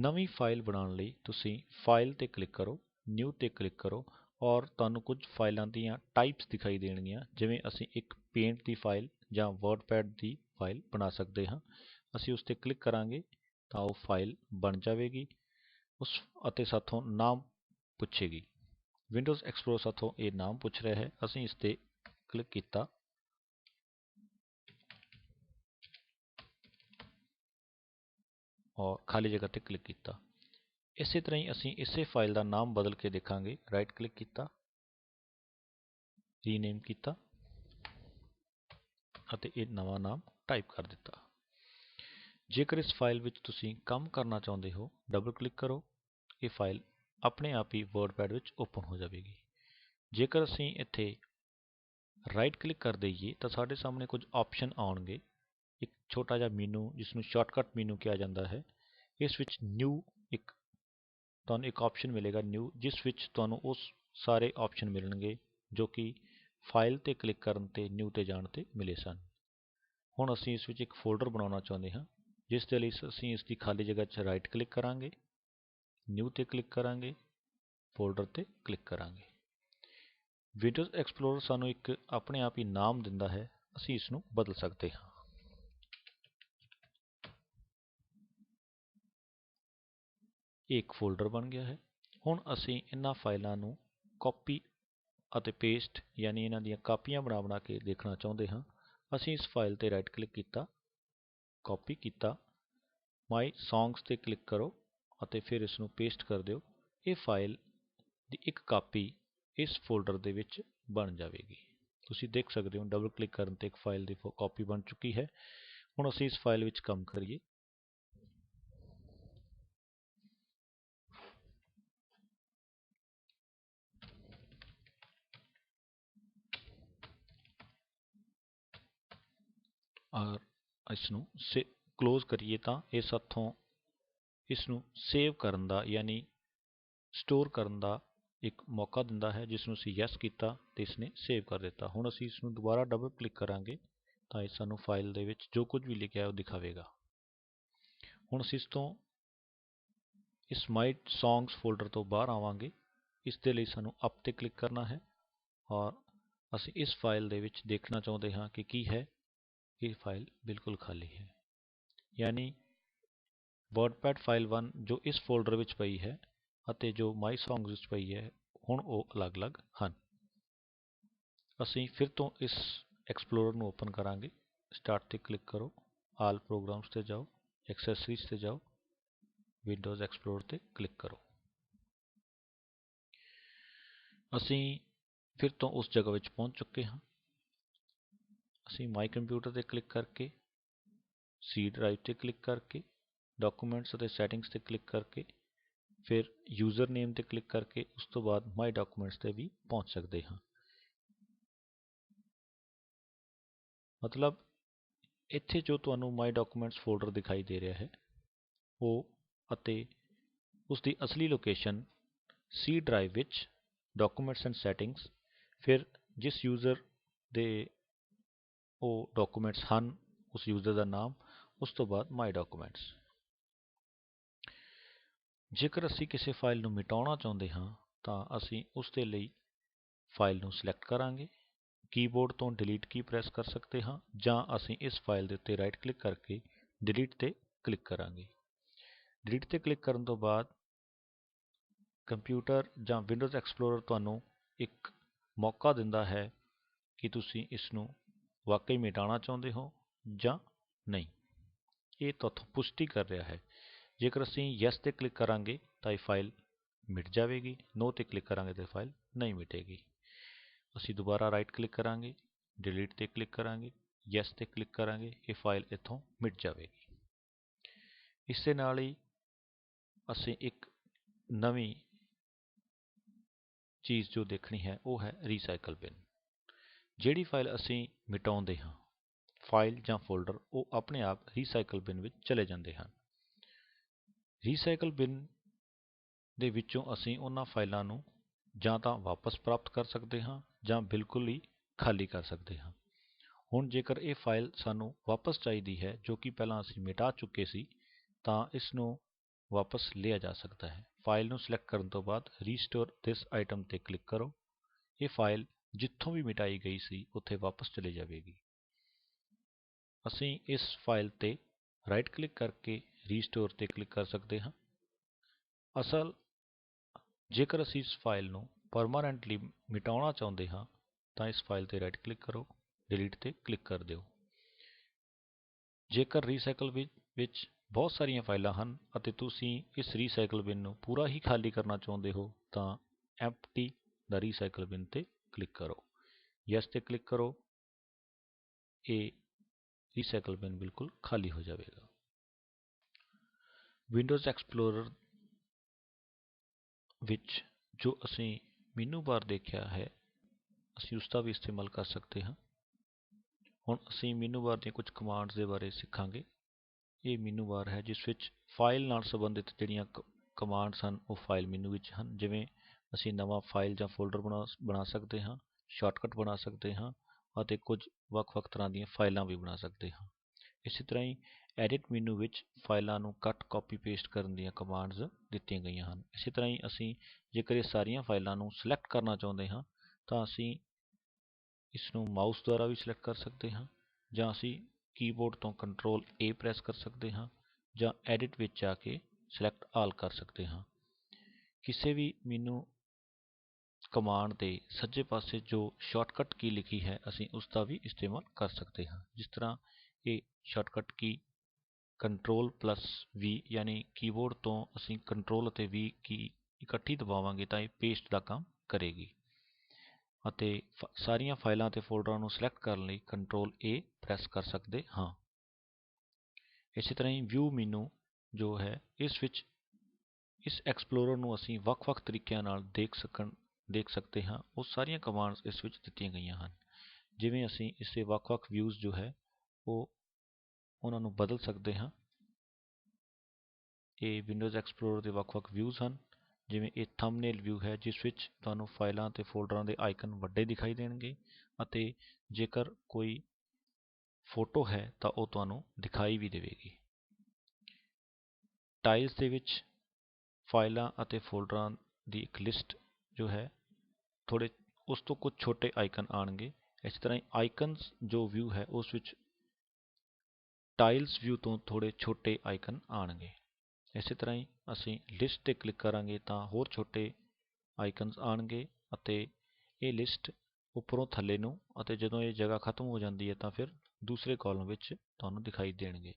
ਨਵੀਂ ਫਾਈਲ ਬਣਾਉਣ ਲਈ ਤੁਸੀਂ ਫਾਈਲ ਤੇ ਕਲਿੱਕ ਕਰੋ, ਨਿਊ ਤੇ ਕਲਿੱਕ ਕਰੋ ਔਰ ਤੁਹਾਨੂੰ ਕੁਝ ਫਾਈਲਾਂ ਦੀਆਂ ਟਾਈਪਸ ਦਿਖਾਈ ਦੇਣਗੀਆਂ, ਜਿਵੇਂ ਅਸੀਂ ਇੱਕ ਪੇਂਟ ਦੀ ਫਾਈਲ ਜਾਂ ਵਰਡਪੈਡ ਦੀ ਫਾਈਲ ਬਣਾ ਸਕਦੇ ਹਾਂ। ਅਸੀਂ ਉਸ ਤੇ ਕਲਿੱਕ ਕਰਾਂਗੇ ਤਾਂ ਉਹ ਫਾਈਲ ਬਣ ਜਾਵੇਗੀ, ਉਸ ਅਤੇ ਸਾਥੋਂ ਨਾਮ ਪੁੱਛੇਗੀ। ਵਿੰਡੋਜ਼ ਐਕਸਪਲੋਰਰ ਸਾਥੋਂ ਇਹ ਨਾਮ ਪੁੱਛ ਰਿਹਾ ਹੈ। ਅਸੀਂ ਇਸ ਤੇ ਕਲਿੱਕ ਕੀਤਾ। ਔਰ ਖਾਲੀ ਜਗ੍ਹਾ ਤੇ ਕਲਿੱਕ ਕੀਤਾ। ਇਸੇ ਤਰ੍ਹਾਂ ਹੀ ਅਸੀਂ ਇਸੇ ਫਾਈਲ ਦਾ ਨਾਮ ਬਦਲ ਕੇ ਦੇਖਾਂਗੇ। ਰਾਈਟ ਕਲਿੱਕ ਕੀਤਾ। ਰੀਨੇਮ ਕੀਤਾ। ਅਤੇ ਇਹ ਨਵਾਂ ਨਾਮ ਟਾਈਪ ਕਰ ਦਿੱਤਾ। ਜੇਕਰ ਇਸ ਫਾਈਲ ਵਿੱਚ ਤੁਸੀਂ ਕੰਮ ਕਰਨਾ ਚਾਹੁੰਦੇ ਹੋ ਡਬਲ ਕਲਿੱਕ ਕਰੋ। ਇਹ ਫਾਈਲ ਆਪਣੇ ਆਪ ਹੀ ਵਰਡਪੈਡ ਵਿੱਚ ਓਪਨ ਹੋ ਜਾਵੇਗੀ। ਜੇਕਰ ਅਸੀਂ ਇੱਥੇ ਰਾਈਟ ਕਲਿੱਕ ਕਰ ਦਈਏ, ਤਾਂ ਸਾਡੇ ਸਾਹਮਣੇ ਕੁਝ ਆਪਸ਼ਨ ਆਉਣਗੇ। ਇੱਕ ਛੋਟਾ ਜਿਹਾ ਮੀਨੂ ਜਿਸ ਨੂੰ ਸ਼ਾਰਟਕਟ ਮੀਨੂ ਕਿਹਾ ਜਾਂਦਾ ਹੈ। ਇਸ ਵਿੱਚ ਨਿਊ ਇੱਕ ਤੁਹਾਨੂੰ ਇੱਕ ਆਪਸ਼ਨ ਮਿਲੇਗਾ ਨਿਊ ਜਿਸ ਵਿੱਚ ਤੁਹਾਨੂੰ ਉਸ ਸਾਰੇ ਆਪਸ਼ਨ ਮਿਲਣਗੇ ਜੋ ਕਿ ਫਾਈਲ ਤੇ ਕਲਿੱਕ ਕਰਨ ਤੇ ਨਿਊ ਤੇ ਜਾਣ ਤੇ ਮਿਲੇ ਸਨ। ਹੁਣ ਅਸੀਂ ਇਸ ਵਿੱਚ ਇੱਕ ਫੋਲਡਰ ਬਣਾਉਣਾ ਚਾਹੁੰਦੇ ਹਾਂ, ਜਿਸ ਦੇ ਲਈ ਅਸੀਂ ਇਸ ਦੀ ਖਾਲੀ ਜਗ੍ਹਾ 'ਚ ਰਾਈਟ ਕਲਿੱਕ ਕਰਾਂਗੇ ਨਿਊ ਤੇ ਕਲਿੱਕ ਕਰਾਂਗੇ ਫੋਲਡਰ ਤੇ ਕਲਿੱਕ ਕਰਾਂਗੇ। ਵਿੰਡੋਜ਼ ਐਕਸਪਲੋਰਰ ਸਾਨੂੰ ਇੱਕ ਆਪਣੇ ਆਪ ਹੀ ਨਾਮ ਦਿੰਦਾ ਹੈ, ਅਸੀਂ ਇਸ ਨੂੰ ਬਦਲ ਸਕਦੇ ਹਾਂ। ਇੱਕ ਫੋਲਡਰ ਬਣ ਗਿਆ ਹੈ। ਹੁਣ ਅਸੀਂ ਇਹਨਾਂ ਫਾਈਲਾਂ ਨੂੰ ਕਾਪੀ ਅਤੇ ਪੇਸਟ ਯਾਨੀ ਇਹਨਾਂ ਦੀਆਂ ਕਾਪੀਆਂ ਬਣਾ ਬਣਾ ਕੇ ਦੇਖਣਾ ਚਾਹੁੰਦੇ ਹਾਂ। ਅਸੀਂ ਇਸ ਫਾਈਲ ਤੇ ਰਾਈਟ ਕਲਿੱਕ ਕੀਤਾ ਕਾਪੀ ਕੀਤਾ ਮਾਈ ਸੌਂਗਸ ਤੇ ਕਲਿੱਕ ਕਰੋ ਅਤੇ ਫਿਰ ਇਸ ਨੂੰ ਪੇਸਟ ਕਰ ਦਿਓ। ਇਹ ਫਾਈਲ ਦੀ ਇੱਕ ਕਾਪੀ ਇਸ ਫੋਲਡਰ ਦੇ ਵਿੱਚ ਬਣ ਜਾਵੇਗੀ। ਤੁਸੀਂ ਦੇਖ ਸਕਦੇ ਹੋ ਡਬਲ ਕਲਿੱਕ ਕਰਨ ਤੇ ਇੱਕ ਫਾਈਲ ਦੀ ਕਾਪੀ ਬਣ ਚੁੱਕੀ ਹੈ। ਹੁਣ ਅਸੀਂ ਇਸ ਫਾਈਲ ਵਿੱਚ ਕੰਮ ਕਰੀਏ। ਔਰ ਇਸ ਨੂੰ ਸੇ ਕਲੋਜ਼ ਕਰੀਏ ਤਾਂ ਇਹ ਸਾਥੋਂ ਇਸ ਨੂੰ ਸੇਵ ਕਰਨ ਦਾ, ਯਾਨੀ ਸਟੋਰ ਕਰਨ ਦਾ ਇੱਕ ਮੌਕਾ ਦਿੰਦਾ ਹੈ ਜਿਸ ਨੂੰ ਅਸੀਂ ਯੈਸ ਕੀਤਾ ਅਤੇ ਇਸਨੇ ਸੇਵ ਕਰ ਦਿੱਤਾ। ਹੁਣ ਅਸੀਂ ਇਸ ਨੂੰ ਦੁਬਾਰਾ ਡਬਲ ਕਲਿੱਕ ਕਰਾਂਗੇ ਤਾਂ ਇਹ ਸਾਨੂੰ ਫਾਈਲ ਦੇ ਵਿੱਚ ਜੋ ਕੁਝ ਵੀ ਲਿਖਿਆ ਉਹ ਦਿਖਾਵੇਗਾ। ਹੁਣ ਅਸੀਂ ਇਸ ਤੋਂ, ਇਸ ਮਾਈ ਸੌਂਗਸ ਫੋਲਡਰ ਤੋਂ ਬਾਹਰ ਆਵਾਂਗੇ। ਇਸ ਦੇ ਲਈ ਸਾਨੂੰ ਅਪ ਤੇ ਕਲਿੱਕ ਕਰਨਾ ਹੈ ਔਰ ਅਸੀਂ ਇਸ ਫਾਈਲ ਦੇ ਵਿੱਚ ਦੇਖਣਾ ਚਾਹੁੰਦੇ ਹਾਂ ਕਿ ਕੀ ਹੈ। ਇਹ ਫਾਈਲ ਬਿਲਕੁਲ ਖਾਲੀ ਹੈ ਯਾਨੀ ਵਰਡਪੈਡ ਫਾਈਲ 1 ਜੋ ਇਸ ਫੋਲਡਰ ਵਿੱਚ ਪਈ ਹੈ ਅਤੇ ਜੋ ਮਾਈ ਸੌਂਗਸ ਵਿੱਚ ਪਈ ਹੈ ਹੁਣ ਉਹ ਅਲੱਗ-ਅਲੱਗ ਹਨ ਅਸੀਂ ਫਿਰ ਤੋਂ ਇਸ ਐਕਸਪਲੋਰਰ ਨੂੰ ਓਪਨ ਕਰਾਂਗੇ ਸਟਾਰਟ ਤੇ ਕਲਿੱਕ ਕਰੋ ਆਲ ਪ੍ਰੋਗਰਾਮਸ ਤੇ ਜਾਓ ਐਕਸੈਸਰੀਜ਼ ਤੇ ਜਾਓ ਵਿੰਡੋਜ਼ ਐਕਸਪਲੋਰਰ ਤੇ ਕਲਿੱਕ ਕਰੋ ਅਸੀਂ ਫਿਰ ਤੋਂ ਉਸ ਜਗ੍ਹਾ ਵਿੱਚ ਪਹੁੰਚ ਚੁੱਕੇ ਹਾਂ ਅਸੀਂ ਮਾਈ ਕੰਪਿਊਟਰ ਤੇ ਕਲਿੱਕ ਕਰਕੇ ਸੀ ਡਰਾਈਵ ਤੇ ਕਲਿੱਕ ਕਰਕੇ, ਡਾਕੂਮੈਂਟਸ ਅਤੇ ਸੈਟਿੰਗਸ ਤੇ ਕਲਿੱਕ ਕਰਕੇ, ਫਿਰ ਯੂਜ਼ਰ ਨੇਮ ਤੇ ਕਲਿੱਕ ਕਰਕੇ, ਉਸ ਤੋਂ ਬਾਅਦ ਮਾਈ ਡਾਕੂਮੈਂਟਸ ਤੇ ਵੀ ਪਹੁੰਚ ਸਕਦੇ ਹਾਂ। ਮਤਲਬ, ਇੱਥੇ ਜੋ ਤੁਹਾਨੂੰ ਮਾਈ ਡਾਕੂਮੈਂਟਸ ਫੋਲਡਰ ਦਿਖਾਈ ਦੇ ਰਿਹਾ ਹੈ, ਉਹ ਅਤੇ ਉਸ ਦੀ ਅਸਲੀ ਲੋਕੇਸ਼ਨ, ਸੀ ਡਰਾਈਵ ਵਿੱਚ ਡਾਕੂਮੈਂਟਸ ਐਂਡ ਸੈਟਿੰਗਸ, ਫਿਰ ਜਿਸ ਯੂਜ਼ਰ ਦੇ ਉਹ ਡਾਕੂਮੈਂਟਸ ਹਨ, ਉਸ ਯੂਜ਼ਰ ਦਾ ਨਾਮ, ਉਸ ਤੋਂ ਬਾਅਦ ਮਾਈ ਡਾਕੂਮੈਂਟਸ ਜੇਕਰ ਅਸੀਂ ਕਿਸੇ ਫਾਈਲ ਨੂੰ ਮਿਟਾਉਣਾ ਚਾਹੁੰਦੇ ਹਾਂ, ਤਾਂ ਅਸੀਂ ਉਸ ਦੇ ਲਈ ਫਾਈਲ ਨੂੰ ਸਿਲੈਕਟ ਕਰਾਂਗੇ। ਕੀਬੋਰਡ ਤੋਂ ਡਿਲੀਟ ਕੀ ਪ੍ਰੈਸ ਕਰ ਸਕਦੇ ਹਾਂ, ਜਾਂ ਅਸੀਂ ਇਸ ਫਾਈਲ ਦੇ ਉੱਤੇ ਰਾਈਟ ਕਲਿੱਕ ਕਰਕੇ ਡਿਲੀਟ ਤੇ ਕਲਿੱਕ ਕਰਾਂਗੇ। ਡਿਲੀਟ ਤੇ ਕਲਿੱਕ ਕਰਨ ਤੋਂ ਬਾਅਦ ਕੰਪਿਊਟਰ ਜਾਂ ਵਿੰਡੋਜ਼ ਐਕਸਪਲੋਰਰ ਤੁਹਾਨੂੰ ਇੱਕ ਮੌਕਾ ਦਿੰਦਾ ਹੈ ਕਿ ਤੁਸੀਂ ਇਸ ਨੂੰ ਵਾਕਈ ਮਿਟਾਉਣਾ ਚਾਹੁੰਦੇ ਹੋ ਜਾਂ ਨਹੀਂ? ਇਹ ਤੁਹਾਥੋਂ ਪੁਸ਼ਟੀ ਕਰ ਰਿਹਾ ਹੈ। ਜੇਕਰ ਅਸੀਂ ਯੈਸ ਤੇ ਕਲਿੱਕ ਕਰਾਂਗੇ ਤਾਂ ਇਹ ਫਾਈਲ ਮਿਟ ਜਾਵੇਗੀ। ਨੋ ਤੇ ਕਲਿੱਕ ਕਰਾਂਗੇ ਤਾਂ ਫਾਈਲ ਨਹੀਂ ਮਿਟੇਗੀ। ਅਸੀਂ ਦੁਬਾਰਾ ਰਾਈਟ ਕਲਿੱਕ ਕਰਾਂਗੇ ਡਿਲੀਟ ਤੇ ਕਲਿੱਕ ਕਰਾਂਗੇ ਯੈਸ ਤੇ ਕਲਿੱਕ ਕਰਾਂਗੇ, ਇਹ ਫਾਈਲ ਇੱਥੋਂ ਮਿਟ ਜਾਵੇਗੀ। ਇਸੇ ਨਾਲ ਹੀ ਅਸੀਂ ਇੱਕ ਨਵੀਂ ਚੀਜ਼ ਜੋ ਦੇਖਣੀ ਹੈ, ਉਹ ਹੈ ਰੀਸਾਈਕਲ ਬਿਨ ਜਿਹੜੀ ਫਾਈਲ ਅਸੀਂ ਮਿਟਾਉਂਦੇ ਹਾਂ, ਫਾਈਲ ਜਾਂ ਫੋਲਡਰ, ਉਹ ਆਪਣੇ ਆਪ ਰੀਸਾਈਕਲ ਬਿਨ ਵਿੱਚ ਚਲੇ ਜਾਂਦੇ ਹਨ। ਰੀਸਾਈਕਲ ਬਿਨ ਦੇ ਵਿੱਚੋਂ ਅਸੀਂ ਉਹਨਾਂ ਫਾਈਲਾਂ ਨੂੰ ਜਾਂ ਤਾਂ ਵਾਪਸ ਪ੍ਰਾਪਤ ਕਰ ਸਕਦੇ ਹਾਂ ਜਾਂ ਬਿਲਕੁਲ ਹੀ ਖਾਲੀ ਕਰ ਸਕਦੇ ਹਾਂ। ਹੁਣ ਜੇਕਰ ਇਹ ਫਾਈਲ ਸਾਨੂੰ ਵਾਪਸ ਚਾਹੀਦੀ ਹੈ, ਜੋ ਕਿ ਪਹਿਲਾਂ ਅਸੀਂ ਮਿਟਾ ਚੁੱਕੇ ਸੀ, ਤਾਂ ਇਸ ਨੂੰ ਵਾਪਸ ਲਿਆ ਜਾ ਸਕਦਾ ਹੈ। ਫਾਈਲ ਨੂੰ ਸਿਲੈਕਟ ਕਰਨ ਤੋਂ ਬਾਅਦ ਰੀਸਟੋਰ ਥਿਸ ਆਈਟਮ ਤੇ ਕਲਿੱਕ ਕਰੋ। ਇਹ ਫਾਈਲ ਜਿੱਥੋਂ ਵੀ ਮਿਟਾਈ ਗਈ ਸੀ, ਉੱਥੇ ਵਾਪਸ ਚਲੇ ਜਾਵੇਗੀ। ਅਸੀਂ ਇਸ ਫਾਈਲ ਤੇ ਰਾਈਟ ਕਲਿੱਕ ਕਰਕੇ ਰੀਸਟੋਰ ਤੇ ਕਲਿੱਕ ਕਰ ਸਕਦੇ ਹਾਂ। ਅਸਲ, ਜੇਕਰ ਅਸੀਂ ਇਸ ਫਾਈਲ ਨੂੰ ਪਰਮਾਨੈਂਟਲੀ ਮਿਟਾਉਣਾ ਚਾਹੁੰਦੇ ਹਾਂ, ਤਾਂ ਇਸ ਫਾਈਲ ਤੇ ਰਾਈਟ ਕਲਿੱਕ ਕਰੋ ਡਿਲੀਟ ਤੇ ਕਲਿੱਕ ਕਰ ਦਿਓ। ਜੇਕਰ ਰੀਸਾਈਕਲ ਵਿੱਚ ਬਹੁਤ ਸਾਰੀਆਂ ਫਾਈਲਾਂ ਹਨ ਅਤੇ ਤੁਸੀਂ ਇਸ ਰੀਸਾਈਕਲ ਬਿਨ ਨੂੰ ਪੂਰਾ ਹੀ ਖਾਲੀ ਕਰਨਾ ਚਾਹੁੰਦੇ ਹੋ, ਤਾਂ ਐਮਪਟੀ ਦਾ ਰੀਸਾਈਕਲ ਬਿਨ ਤੇ ਕਲਿੱਕ ਕਰੋ ਯੈਸ ਤੇ ਕਲਿੱਕ ਕਰੋ ਇਹ ਰੀਸਾਈਕਲ ਬਿਨ ਬਿਲਕੁਲ ਖਾਲੀ ਹੋ ਜਾਵੇਗਾ ਵਿੰਡੋਜ਼ ਐਕਸਪਲੋਰਰ ਵਿੱਚ ਜੋ ਅਸੀਂ ਮੈਨੂ ਬਾਰ ਦੇਖਿਆ ਹੈ ਅਸੀਂ ਉਸ ਦਾ ਵੀ ਇਸਤੇਮਾਲ ਕਰ ਸਕਦੇ ਹਾਂ ਹੁਣ ਅਸੀਂ ਮੈਨੂ ਬਾਰ ਦੀਆਂ ਕੁਝ ਕਮਾਂਡਸ ਦੇ ਬਾਰੇ ਸਿੱਖਾਂਗੇ ਇਹ ਮੈਨੂ ਬਾਰ ਹੈ ਜਿਸ ਵਿੱਚ ਫਾਈਲ ਨਾਲ ਸੰਬੰਧਿਤ ਜਿਹੜੀਆਂ ਕਮਾਂਡਸ ਹਨ ਉਹ ਫਾਈਲ ਮੈਨੂ ਵਿੱਚ ਹਨ ਜਿਵੇਂ ਅਸੀਂ ਨਵਾਂ ਫਾਈਲ ਜਾਂ ਫੋਲਡਰ ਬਣਾ ਬਣਾ ਸਕਦੇ ਹਾਂ, ਸ਼ਾਰਟਕਟ ਬਣਾ ਸਕਦੇ ਹਾਂ ਅਤੇ ਕੁਝ ਵੱਖ-ਵੱਖ ਤਰ੍ਹਾਂ ਦੀਆਂ ਫਾਈਲਾਂ ਵੀ ਬਣਾ ਸਕਦੇ ਹਾਂ। ਇਸੇ ਤਰ੍ਹਾਂ ਹੀ ਐਡਿਟ ਮੈਨੂ ਵਿੱਚ ਫਾਈਲਾਂ ਨੂੰ ਕੱਟ, ਕਾਪੀ, ਪੇਸਟ ਕਰਨ ਦੀਆਂ ਕਮਾਂਡਸ ਦਿੱਤੀਆਂ ਗਈਆਂ ਹਨ। ਇਸੇ ਤਰ੍ਹਾਂ ਹੀ ਅਸੀਂ ਜੇਕਰ ਇਹ ਸਾਰੀਆਂ ਫਾਈਲਾਂ ਨੂੰ ਸਿਲੈਕਟ ਕਰਨਾ ਚਾਹੁੰਦੇ ਹਾਂ, ਤਾਂ ਅਸੀਂ ਇਸ ਨੂੰ ਮਾਊਸ ਦੁਆਰਾ ਵੀ ਸਿਲੈਕਟ ਕਰ ਸਕਦੇ ਹਾਂ ਜਾਂ ਅਸੀਂ ਕੀਬੋਰਡ ਤੋਂ ਕੰਟਰੋਲ A ਪ੍ਰੈਸ ਕਰ ਸਕਦੇ ਹਾਂ ਜਾਂ ਐਡਿਟ ਵਿੱਚ ਜਾ ਕੇ ਸਿਲੈਕਟ ਆਲ ਕਰ ਸਕਦੇ ਹਾਂ। ਕਿਸੇ ਵੀ ਮੈਨੂ ਕਮਾਂਡ ਦੇ ਸੱਜੇ ਪਾਸੇ ਜੋ ਸ਼ਾਰਟਕਟ ਕੀ ਲਿਖੀ ਹੈ, ਅਸੀਂ ਉਸ ਦਾ ਵੀ ਇਸਤੇਮਾਲ ਕਰ ਸਕਦੇ ਹਾਂ। ਜਿਸ ਤਰ੍ਹਾਂ ਇਹ shortcut key control plus V ਯਾਨੀ ਕੀਬੋਰਡ ਤੋਂ ਅਸੀਂ ਕੰਟਰੋਲ ਅਤੇ V ਕੀ ਇਕੱਠੀ ਦਬਾਵਾਂਗੇ ਤਾਂ ਇਹ ਪੇਸਟ ਦਾ ਕੰਮ ਕਰੇਗੀ। ਅਤੇ ਸਾਰੀਆਂ ਫਾਈਲਾਂ ਅਤੇ ਫੋਲਡਰਾਂ ਨੂੰ ਸਿਲੈਕਟ ਕਰਨ ਲਈ ਕੰਟਰੋਲ A ਪ੍ਰੈਸ ਕਰ ਸਕਦੇ ਹਾਂ। ਇਸੇ ਤਰ੍ਹਾਂ ਹੀ ਵਿਊ ਮੈਨੂ ਜੋ ਹੈ, ਇਸ ਵਿੱਚ ਇਸ ਐਕਸਪਲੋਰਰ ਨੂੰ ਅਸੀਂ ਵੱਖ-ਵੱਖ ਤਰੀਕਿਆਂ ਨਾਲ ਦੇਖ ਸਕਣ ਦੇਖ ਸਕਦੇ ਹਾਂ, ਉਹ ਸਾਰੀਆਂ ਕਮਾਂਡਸ ਇਸ ਵਿੱਚ ਦਿੱਤੀਆਂ ਗਈਆਂ ਹਨ। ਜਿਵੇਂ ਅਸੀਂ ਇਸ ਦੇ ਵੱਖ-ਵੱਖ ਵਿਊਜ਼ ਜੋ ਹੈ, ਉਹ ਉਹਨਾਂ ਨੂੰ ਬਦਲ ਸਕਦੇ ਹਾਂ। ਇਹ ਵਿੰਡੋਜ਼ ਐਕਸਪਲੋਰਰ ਦੇ ਵੱਖ-ਵੱਖ ਵਿਊਜ਼ ਹਨ। ਜਿਵੇਂ ਇਹ ਥੰਬਨੇਲ ਵਿਊ ਹੈ, ਜਿਸ ਵਿੱਚ ਤੁਹਾਨੂੰ ਫਾਈਲਾਂ ਤੇ ਫੋਲਡਰਾਂ ਦੇ ਆਈਕਨ ਵੱਡੇ ਦਿਖਾਈ ਦੇਣਗੇ ਅਤੇ ਜੇਕਰ ਕੋਈ ਫੋਟੋ ਹੈ, ਤਾਂ ਉਹ ਤੁਹਾਨੂੰ ਦਿਖਾਈ ਵੀ ਦੇਵੇਗੀ। ਟਾਈਲਸ ਦੇ ਵਿੱਚ ਫਾਈਲਾਂ ਅਤੇ ਫੋਲਡਰਾਂ ਦੀ ਇੱਕ ਲਿਸਟ ਜੋ ਹੈ ਥੋੜ੍ਹੇ ਉਸ ਤੋਂ ਕੁਛ ਛੋਟੇ ਆਈਕਨ ਆਉਣਗੇ। ਇਸ ਤਰ੍ਹਾਂ ਹੀ ਆਈਕਨਸ ਜੋ ਵਿਊ ਹੈ, ਉਸ ਵਿੱਚ ਟਾਈਲਸ ਵਿਊ ਤੋਂ ਥੋੜ੍ਹੇ ਛੋਟੇ ਆਈਕਨ ਆਉਣਗੇ। ਇਸੇ ਤਰ੍ਹਾਂ ਹੀ ਅਸੀਂ ਲਿਸਟ ਤੇ ਕਲਿੱਕ ਕਰਾਂਗੇ ਤਾਂ ਹੋਰ ਛੋਟੇ ਆਈਕਨਸ ਆਉਣਗੇ ਅਤੇ ਇਹ ਲਿਸਟ ਉੱਪਰੋਂ ਥੱਲੇ ਨੂੰ ਅਤੇ ਜਦੋਂ ਇਹ ਜਗ੍ਹਾ ਖਤਮ ਹੋ ਜਾਂਦੀ ਹੈ ਤਾਂ ਫਿਰ ਦੂਸਰੇ ਕਾਲਮ ਵਿੱਚ ਤੁਹਾਨੂੰ ਦਿਖਾਈ ਦੇਣਗੇ।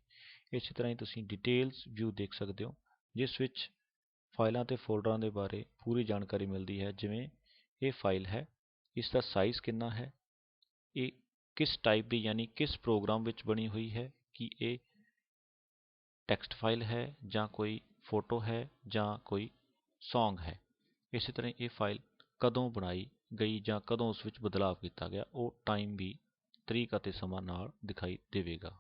ਇਸੇ ਤਰ੍ਹਾਂ ਹੀ ਤੁਸੀਂ ਡਿਟੇਲਸ ਵਿਊ ਦੇਖ ਸਕਦੇ ਹੋ, ਜਿਸ ਵਿੱਚ ਫਾਈਲਾਂ ਤੇ ਫੋਲਡਰਾਂ ਦੇ ਬਾਰੇ ਪੂਰੀ ਜਾਣਕਾਰੀ ਮਿਲਦੀ ਹੈ, ਜਿਵੇਂ ਇਹ ਫਾਈਲ ਹੈ ਇਸ ਦਾ ਸਾਈਜ਼ ਕਿੰਨਾ ਹੈ, ਇਹ ਕਿਸ ਟਾਈਪ ਦੀ ਯਾਨੀ ਕਿਸ ਪ੍ਰੋਗਰਾਮ ਵਿੱਚ ਬਣੀ ਹੋਈ ਹੈ, ਕਿ ਇਹ ਟੈਕਸਟ ਫਾਈਲ ਹੈ ਜਾਂ ਕੋਈ ਫੋਟੋ ਹੈ ਜਾਂ ਕੋਈ ਸੌਂਗ ਹੈ। ਇਸੇ ਤਰ੍ਹਾਂ ਇਹ ਫਾਈਲ ਕਦੋਂ ਬਣਾਈ ਗਈ ਜਾਂ ਕਦੋਂ ਉਸ ਵਿੱਚ ਬਦਲਾਅ ਕੀਤਾ ਗਿਆ, ਉਹ ਟਾਈਮ ਵੀ, ਤਰੀਕ ਅਤੇ ਸਮਾਂ ਨਾਲ ਦਿਖਾਈ ਦੇਵੇਗਾ।